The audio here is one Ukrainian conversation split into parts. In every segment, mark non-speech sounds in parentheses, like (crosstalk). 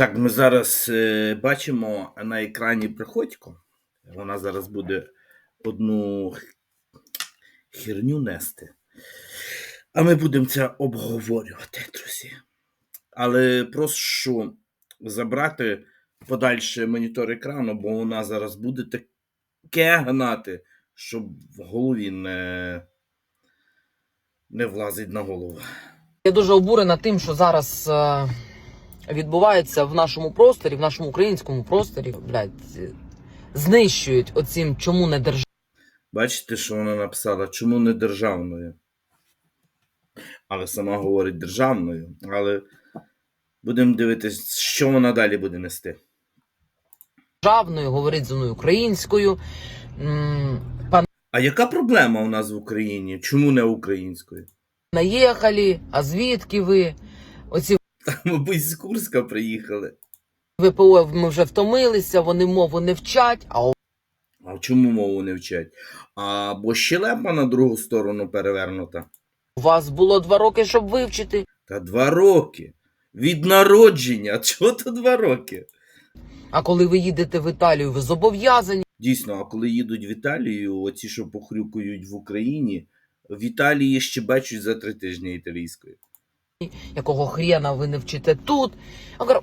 Так, ми зараз е, бачимо на екрані Приходько. Вона зараз буде одну херню нести. А ми будемо це обговорювати, друзі. Але прошу забрати подальше монітор екрану, бо вона зараз буде таке гнати, щоб в голові не, не влазить на голову. Я дуже обурена тим, що зараз е, відбувається в нашому просторі, в нашому українському просторі. Блядь, знищують оцім, чому не держава. Бачите, що вона написала? Чому не державною? Але сама говорить державною. Але будемо дивитися, що вона далі буде нести. державною, говорить зі мною українською. Пан А яка проблема у нас в Україні? Чому не українською? наїхали, а звідки ви? Оці Мабуть, з Курська приїхали. ВПО ми вже втомилися, вони мову не вчать, а А чому мову не вчать? А бо щелепа на другу сторону перевернута. у вас було два роки, щоб вивчити. Та два роки. Від народження. Чого то два роки? А коли ви їдете в Італію, ви зобов'язані. Дійсно, а коли їдуть в Італію, оці, що похрюкують в Україні, в Італії ще бачать за три тижні італійською. Якого хрена ви не вчите тут?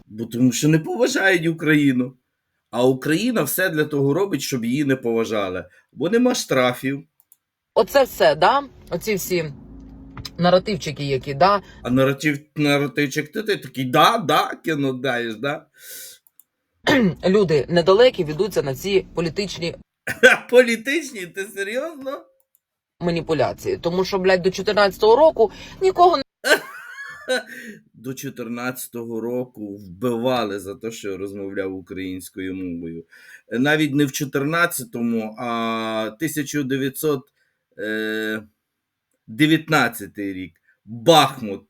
Бо тому що не поважають Україну. А Україна все для того робить, щоб її не поважали. Бо нема штрафів, Оце все, да? Оці всі наративчики, які, да? а наратив, наративчик ти, ти такий, да, да, кіно даєш, да. (clears throat) люди недалекі ведуться на ці політичні (laughs) Політичні, ти серйозно? маніпуляції. Тому що, блядь, до 14-го року нікого не (laughs) (laughs) До 14-го року вбивали за те, що розмовляв українською мовою. Навіть не в 14-му, а 1919 рік. Бахмут.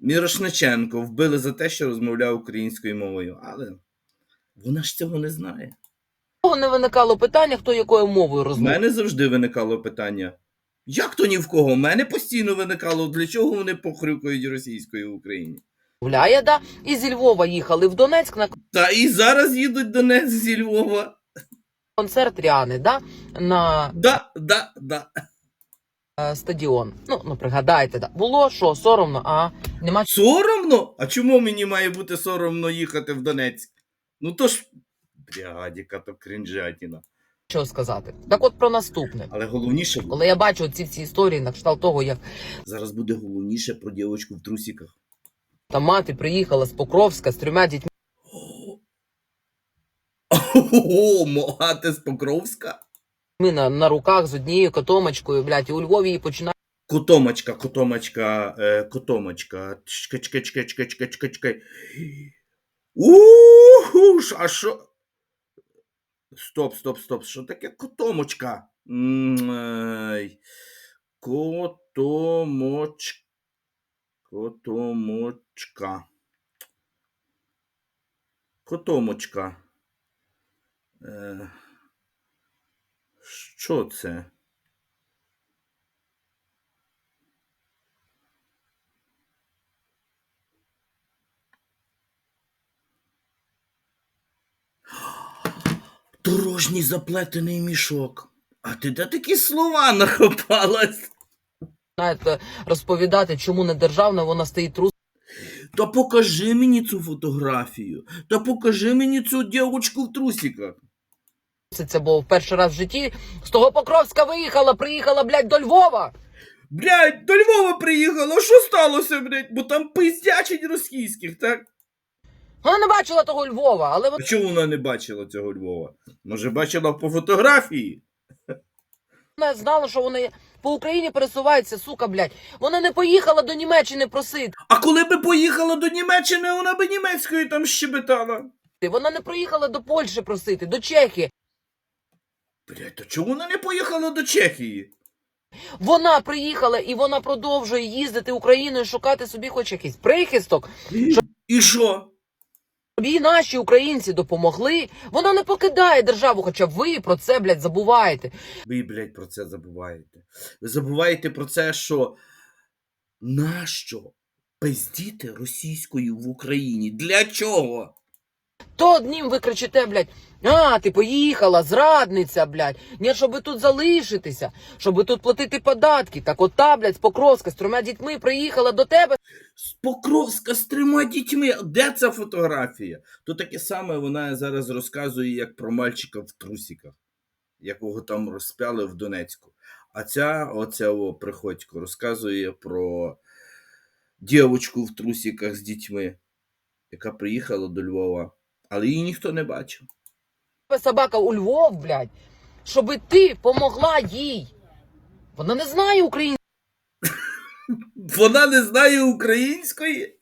Мірошниченко вбили за те, що розмовляв українською мовою. Але вона ж цього не знає. не виникало питання, хто якою мовою У мене завжди виникало питання. Як то ні в кого? У мене постійно виникало, для чого вони похрюкають російською в Україні? Да? І зі Львова їхали в Донецьк на Та і зараз їдуть до Донець зі Львова. концерт Ріани, да? на Да, да, да. е, стадіон. Ну, ну пригадайте, да. було що, соромно, а нема Соромно? А чому мені має бути соромно їхати в Донецьк? Ну то ж. Брядіка, то крінжатіна. Чого сказати. Так от про наступне. Але головніше, Коли я бачу ці всі історії на кшталт того, як зараз буде головніше про дівочку в трусіках. та мати приїхала з Покровська з трьома дітьми Ого, мати з Покровська. на, на руках з однією котомочкою, блядь, і у Львові її починає Котомочка, котомочка, е, котомочка. Чекай, чекай, чекай, чекай, чекай, чекай, чекай. Уху, а що? Стоп, стоп, стоп. Що таке котомочка? Котомоч... Котомочка. Котомочка. Е, що це? Дорожній заплетений мішок. А ти де такі слова нахопалась? знаєте, розповідати, чому не державна, вона стоїть трус. Та покажи мені цю фотографію. Та покажи мені цю дівчинку в трусиках. Це було в перший раз в житті. З того Покровська виїхала, приїхала, блядь, до Львова. Блядь, до Львова приїхала, що сталося, блядь? Бо там пиздячить російських, так? Вона не бачила того Львова, але А чому вона не бачила цього Львова? Може, бачила по фотографії? вона знала, що вони по Україні пересуваються, сука, блядь. Вона не поїхала до Німеччини просити. А коли би поїхала до Німеччини, вона би німецькою там щебетала. Вона не проїхала до Польщі просити, до Чехії. Блядь, то чому вона не поїхала до Чехії? Вона приїхала і вона продовжує їздити Україною, шукати собі хоч якийсь прихисток. І що? Їй наші українці допомогли. Вона не покидає державу, хоча ви про це, блядь, забуваєте. Ви, блядь, про це забуваєте. Ви забуваєте про це, що нащо пиздіти російською в Україні? Для чого? То одним ви кричите, блядь, а, ти поїхала, зрадниця, блядь. Ні, щоб тут залишитися, щоб тут платити податки. Так от та, блядь, Покровська з трьома дітьми приїхала до тебе. З Покровська з трьома дітьми. Де ця фотографія? То таке саме вона зараз розказує, як про мальчика в трусіках, якого там розпяли в Донецьку. А ця, оця о, приходько, розказує про дівчинку в трусіках з дітьми, яка приїхала до Львова, але її ніхто не бачив. собака у Львов, блядь, щоби ти помогла їй. Вона не знає української Вона не знає української.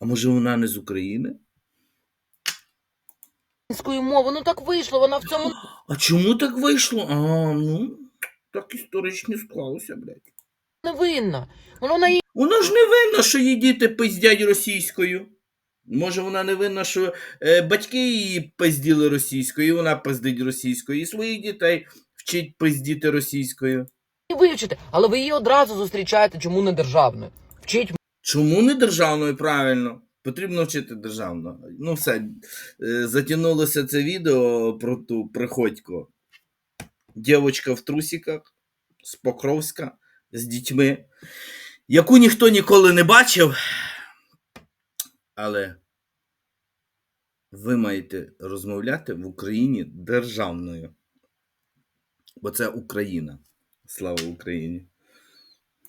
А може вона не з України? мови. Ну так вийшло, вона в цьому А чому так вийшло? А, ну, так історично склалося, блядь. не винна. Вона їй Вона ж не винна, що її діти пиздять російською. Може, вона не винна, що е, батьки її пизділи російською, і вона пиздить російською, і своїх дітей вчить пиздіти російською. вивчите, але ви її одразу зустрічаєте, чому не державною. Вчіть Чому не державною, правильно? Потрібно вчити державно. Ну, все, е, затягнулося це відео про ту приходько. Дівочка в трусіках з Покровська з дітьми, яку ніхто ніколи не бачив. Але ви маєте розмовляти в Україні державною. Бо це Україна. Слава Україні!